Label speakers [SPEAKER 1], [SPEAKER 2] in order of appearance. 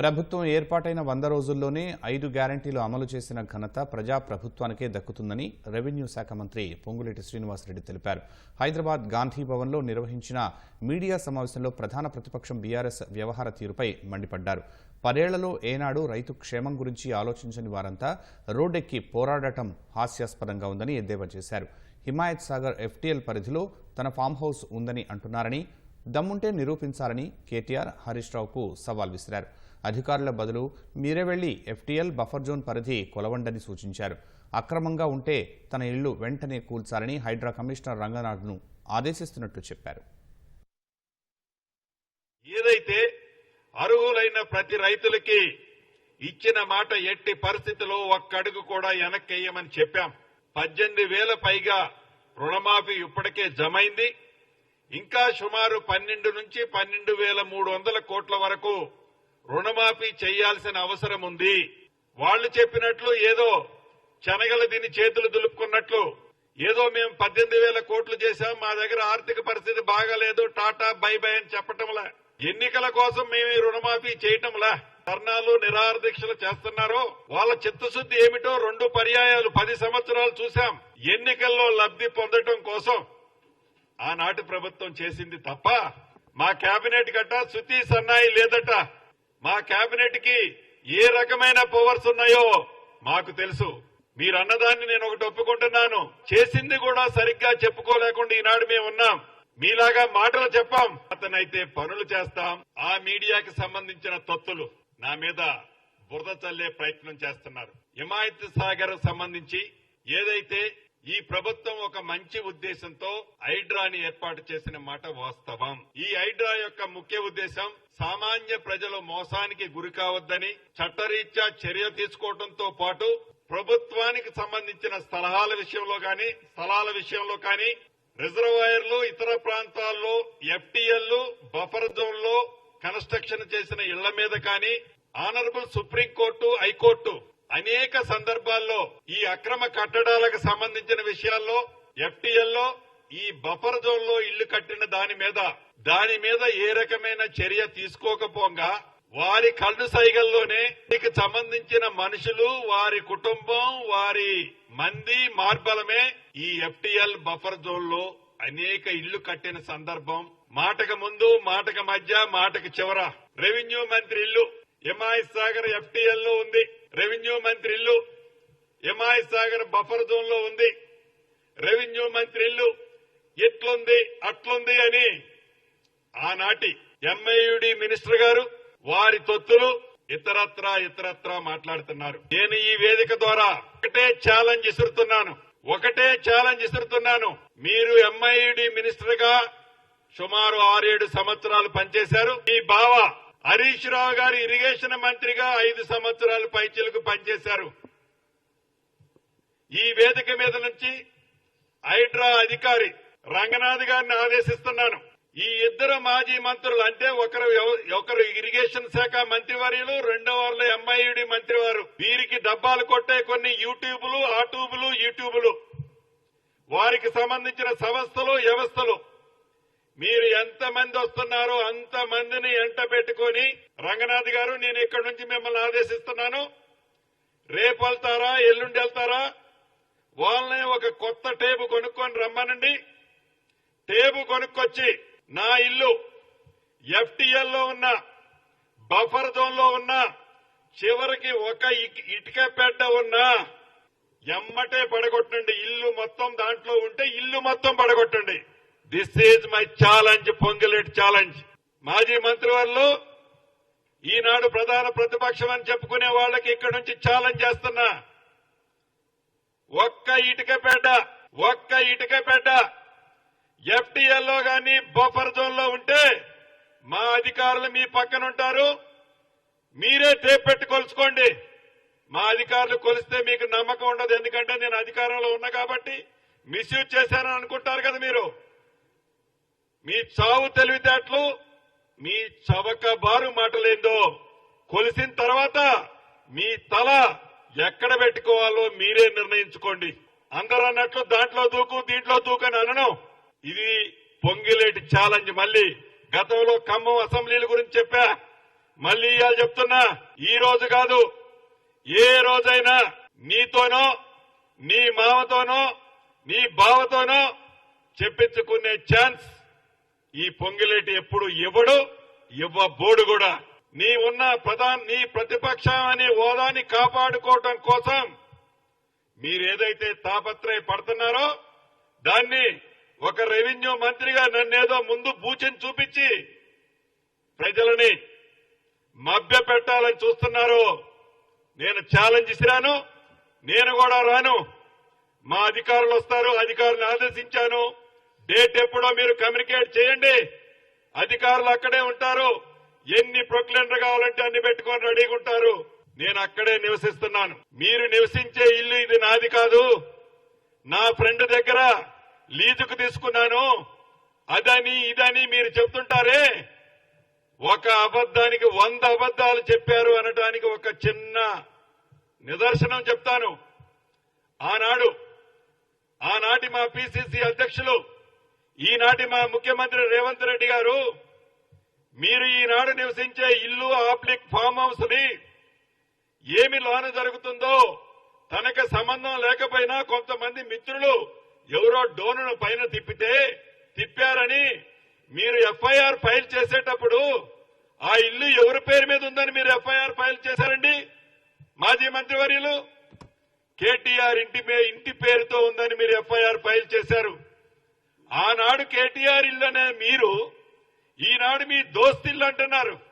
[SPEAKER 1] ప్రభుత్వం ఏర్పాటైన వంద రోజుల్లోనే ఐదు గ్యారంటీలు అమలు చేసిన ఘనత ప్రజా ప్రభుత్వానికే దక్కుతుందని రెవెన్యూ శాఖ మంత్రి పొంగులేటి శ్రీనివాసరెడ్డి తెలిపారు. హైదరాబాద్ గాంధీ భవన్లో నిర్వహించిన మీడియా సమావేశంలో ప్రధాన ప్రతిపక్షం బీఆర్ఎస్ వ్యవహార తీరుపై మండిపడ్డారు. పదేళ్ళలో ఏనాడు రైతు క్షేమం గురించి ఆలోచించని వారంతా రోడ్డెక్కి పోరాడటం హాస్యాస్పదంగా ఉందని ఎద్దేవా చేశారు. హిమాయత్ సాగర్ ఎఫ్టీఎల్ పరిధిలో తన ఫామ్ హౌస్ ఉందని అంటున్నారని దమ్ముంటే నిరూపించాలని కేటీఆర్ హరీష్ రావుకు సవాల్ విసిరారు. అధికారుల బదులు మీరే వెళ్ళి ఎఫ్టీఎల్ బఫర్ జోన్ పరిధి కొలవండని సూచించారు. అక్రమంగా ఉంటే తన ఇళ్ళు వెంటనే కూల్చాలని హైడ్రా కమిషనర్ రంగనాథ్ను ఆదేశిస్తున్నట్లు చెప్పారు.
[SPEAKER 2] ఏదైతే అర్హులైన ప్రతి రైతులకి ఇచ్చిన మాట ఎట్టి పరిస్థితిలో ఒక్కడుగు కూడా వెనక్కేయమని చెప్పాం. పద్దెనిమిది వేల పైగా రుణమాఫీ ఇప్పటికే జమైంది. ఇంకా సుమారు పన్నెండు నుంచి పన్నెండు వేల మూడు వందల కోట్ల వరకు రుణమాఫీ చేయాల్సిన అవసరం ఉంది. వాళ్ళు చెప్పినట్లు ఏదో శనగలు దీని చేతులు దులుపుకున్నట్లు ఏదో మేము పద్దెనిమిది వేల కోట్లు చేశాం మా దగ్గర ఆర్థిక పరిస్థితి బాగాలేదు టాటా బై బై అని చెప్పటంలా. ఎన్నికల కోసం మేము ఈ రుణమాఫీ చేయటంలా. ధర్నాలు నిరాహారదీక్షలు చేస్తున్నారో వాళ్ళ చిత్తశుద్ధి ఏమిటో రెండు పర్యాయాలు పది సంవత్సరాలు చూశాం. ఎన్నికల్లో లబ్ధి పొందటం కోసం ఆనాటి ప్రభుత్వం చేసింది తప్ప మా కేబినెట్ గట్ట సుతి సన్నాయి లేదట. మా కేబినెట్కి ఏ రకమైన పవర్స్ ఉన్నాయో మాకు తెలుసు. మీరు అన్నదాన్ని నేను ఒకటి ఒప్పుకుంటున్నాను. చేసింది కూడా సరిగ్గా చెప్పుకోలేకుండా ఈనాడు మేము ఉన్నాం. మీలాగా మాటలు చెప్పాం. అతనైతే పనులు చేస్తాం. ఆ మీడియాకి సంబంధించిన తొత్తులు నా మీద బురద చల్లే ప్రయత్నం చేస్తున్నారు. హిమాయత్ సాగర్ సంబంధించి ఏదైతే ఈ ప్రభుత్వం ఒక మంచి ఉద్దేశంతో హైడ్రాని ఏర్పాటు చేసిన మాట వాస్తవం. ఈ హైడ్రా యొక్క ముఖ్య ఉద్దేశం సామాన్య ప్రజలు మోసానికి గురి కావద్దని చట్టరీత్యా చర్య తీసుకోవడంతో పాటు ప్రభుత్వానికి సంబంధించిన స్థలాల విషయంలో కానీ స్థలాల విషయంలో కానీ రిజర్వాయర్లు ఇతర ప్రాంతాల్లో ఎఫ్టీఎల్లు బఫర్ జోన్లో కన్స్ట్రక్షన్ చేసిన ఇళ్ళ మీద కానీ ఆనరబుల్ సుప్రీంకోర్టు హైకోర్టు అనేక సందర్భాల్లో ఈ అక్రమ కట్టడాలకు సంబంధించిన విషయాల్లో ఎఫ్టీఎల్లో ఈ బఫర్ జోన్లో ఇళ్ళు కట్టిన దాని మీద దాని మీద ఏ రకమైన చర్య తీసుకోకపోగా వారి కళ్ళు సైగల్లోనే దీనికి సంబంధించిన మనుషులు వారి కుటుంబం వారి మంది మార్బలమే ఈ ఎఫ్టీఎల్ బఫర్ జోన్లో అనేక ఇళ్ళు కట్టిన సందర్భం. మాటకు ముందు మాటకు మధ్య మాటకు చివర రెవెన్యూ మంత్రి ఇల్లు ఎంఐ సాగర్ ఎఫ్టీఎల్లో ఉంది. రెవెన్యూ మంత్రి ఇల్లు ఎంఐ సాగర్ బఫర్ జోన్లో ఉంది. రెవెన్యూ మంత్రి ఇల్లు ఎట్లుంది అట్లుంది అని ఆనాటి ఎంఐయుడి మినిస్టర్ గారు వారి తొత్తులు ఇతరత్రా ఇతరత్రా మాట్లాడుతున్నారు. నేను ఈ వేదిక ద్వారా ఒకటే ఛాలెంజ్ ఇసురుతున్నాను ఒకటే ఛాలెంజ్ ఇసురుతున్నాను మీరు ఎంఐయుడి మినిస్టర్గా సుమారు ఆరేడు సంవత్సరాలు పనిచేశారు. ఈ బావ హరీష్ రావు గారు ఇరిగేషన్ మంత్రిగా ఐదు సంవత్సరాలు పైచలకు పనిచేశారు. ఈ వేదిక మీద నుంచి హైడ్రా అధికారి రంగనాథ్ గారిని ఆదేశిస్తున్నాను. ఈ ఇద్దరు మాజీ మంత్రులు అంటే ఒకరు ఒకరు ఇరిగేషన్ శాఖ మంత్రివర్యులు రెండో వాళ్ళు ఎంఐయుడి మంత్రివారు. వీరికి డబ్బాలు కొట్టే కొన్ని యూట్యూబులు ఆ ట్యూబులు యూట్యూబులు వారికి సంబంధించిన సంస్థలు వ్యవస్థలు. మీరు ఎంత మంది వస్తున్నారో అంత మందిని ఎంట పెట్టుకుని రంగనాథ్ గారు నేను ఇక్కడి నుంచి మిమ్మల్ని ఆదేశిస్తున్నాను. రేపు వెళ్తారా ఎల్లుండి వెళ్తారా? వాళ్ళని ఒక కొత్త టేబు కొనుక్కొని రమ్మనండి. టేబు కొనుక్కొచ్చి నా ఇల్లు ఎఫ్టీఎల్లో ఉన్న బఫర్ జోన్లో ఉన్న చివరికి ఒక ఇటుక పెట్ట ఉన్నా ఎమ్మటే పడగొట్టండి. ఇల్లు మొత్తం దాంట్లో ఉంటే ఇల్లు మొత్తం పడగొట్టండి. This is my challenge Ponguleti challenge మాజీ మంత్రివర్లు ఈనాడు ప్రధాన ప్రతిపక్షం అని చెప్పుకునే వాళ్ళకి ఇక్కడి నుంచి ఛాలెంజ్ చేస్తున్నా. ఒక్క ఇటుక పెట్ట ఒక్క ఇటుక పెట్ట ఎఫ్టీఎల్లో గాని బఫర్ జోన్లో ఉంటే మా అధికారులు మీ పక్కన ఉంటారు. మీరే టేప్ పెట్టి కొలుచుకోండి. మా అధికారులు కొలిస్తే మీకు నమ్మకం ఉండదు. ఎందుకంటే నేను అధికారంలో ఉన్నా కాబట్టి మిస్యూజ్ చేశానని అనుకుంటారు కదా మీరు. మీ చావు తెలివితేటలు మీ చవక బారు మాటలేందో కొలిసిన తర్వాత మీ తల ఎక్కడ పెట్టుకోవాలో మీరే నిర్ణయించుకోండి. అందరూ అన్నట్లు దాంట్లో దూకు దీంట్లో దూకు అని అనడం ఇది పొంగిలేటి ఛాలెంజ్ మళ్ళీ. గతంలో ఖమ్మం అసెంబ్లీల గురించి చెప్పా. మళ్ళీ ఇవాళ చెప్తున్నా. ఈ రోజు కాదు. ఏ రోజైనా నీతోనో నీ మామతోనో నీ బావతోనో చెప్పించుకునే ఛాన్స్ ఈ పొంగిలేటి ఎప్పుడు ఇవ్వడు? ఇవ్వబోడు కూడా. నీ ఉన్న ప్రధాన నీ ప్రతిపక్షం అనే హోదాని కాపాడుకోవటం కోసం మీరేదైతే తాపత్రయ పడుతున్నారో దాన్ని ఒక రెవెన్యూ మంత్రిగా నన్నేదో ముందు బూచిని చూపించి ప్రజలని మభ్య పెట్టాలని చూస్తున్నారు నేను ఛాలెంజ్ ఇసిరాను నేను కూడా రాను. మా అధికారులు వస్తారు అధికారులను ఆదేశించాను. డేట్ ఎప్పుడో మీరు కమ్యూనికేట్ చేయండి. అధికారులు అక్కడే ఉంటారు. ఎన్ని ప్రొక్లెండర్ కావాలంటే అన్ని పెట్టుకొని రెడీగా ఉంటారు. నేను అక్కడే నివసిస్తున్నాను. మీరు నివసించే ఇల్లు ఇది నాది కాదు. నా ఫ్రెండ్ దగ్గర లీజుకు తీసుకున్నాను. అదని ఇదని మీరు చెప్తుంటారే? ఒక అబద్దానికి వంద అబద్ధాలు చెప్పారు అనటానికి ఒక చిన్న నిదర్శనం చెప్తాను. ఆనాడు ఆనాటి మా పిసిసి అధ్యక్షులు ఈనాటి మా ముఖ్యమంత్రి రేవంత్ రెడ్డి గారు మీరు ఈనాడు నివసించే ఇల్లు ఆప్లిక్ ఫామ్ హౌస్ని ఏమి లోన జరుగుతుందో తనకు సంబంధం లేకపోయినా కొంతమంది మిత్రులు ఎవరో డోనును పైన తిప్పితే తిప్పారని మీరు ఎఫ్ఐఆర్ ఫైల్ చేసేటప్పుడు ఆ ఇల్లు ఎవరి పేరు మీద ఉందని మీరు ఎఫ్ఐఆర్ ఫైల్ చేశారండి? మాజీ మంత్రివర్యులు కేటీఆర్ ఇంటి ఇంటి పేరుతో ఉందని మీరు ఎఫ్ఐఆర్ ఫైల్ చేశారు. ఆనాడు కేటీఆర్ ఇల్లనే మీరు ఈనాడు మీ దోస్తిల్లు అంటున్నారు.